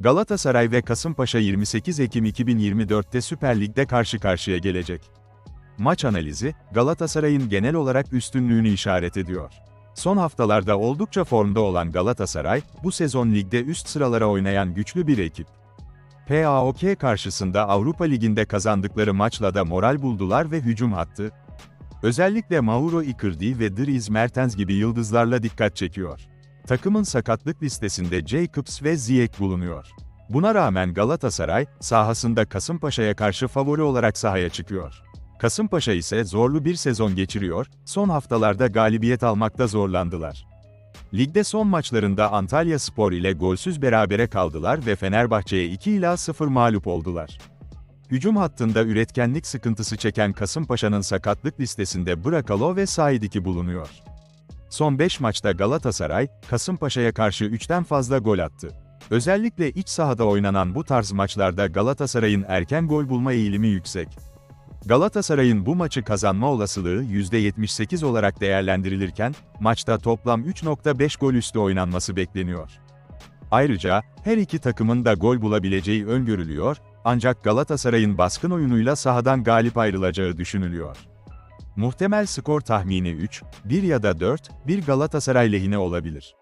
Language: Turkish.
Galatasaray ve Kasımpaşa 28 Ekim 2024'te Süper Lig'de karşı karşıya gelecek. Maç analizi, Galatasaray'ın genel olarak üstünlüğünü işaret ediyor. Son haftalarda oldukça formda olan Galatasaray, bu sezon ligde üst sıralara oynayan güçlü bir ekip. PAOK karşısında Avrupa Ligi'nde kazandıkları maçla da moral buldular ve hücum hattı, özellikle Mauro Icardi ve Dries Mertens gibi yıldızlarla dikkat çekiyor. Takımın sakatlık listesinde Jacobs ve Ziyech bulunuyor. Buna rağmen Galatasaray, sahasında Kasımpaşa'ya karşı favori olarak sahaya çıkıyor. Kasımpaşa ise zorlu bir sezon geçiriyor, son haftalarda galibiyet almakta zorlandılar. Ligde son maçlarında Antalya Spor ile golsüz berabere kaldılar ve Fenerbahçe'ye 2 ila 0 mağlup oldular. Hücum hattında üretkenlik sıkıntısı çeken Kasımpaşa'nın sakatlık listesinde Brakalo ve Saidiki bulunuyor. Son 5 maçta Galatasaray, Kasımpaşa'ya karşı 3'ten fazla gol attı. Özellikle iç sahada oynanan bu tarz maçlarda Galatasaray'ın erken gol bulma eğilimi yüksek. Galatasaray'ın bu maçı kazanma olasılığı %78 olarak değerlendirilirken, maçta toplam 3.5 gol üstü oynanması bekleniyor. Ayrıca, her iki takımın da gol bulabileceği öngörülüyor, ancak Galatasaray'ın baskın oyunuyla sahadan galip ayrılacağı düşünülüyor. Muhtemel skor tahmini 3, 1 ya da 4, 1 Galatasaray lehine olabilir.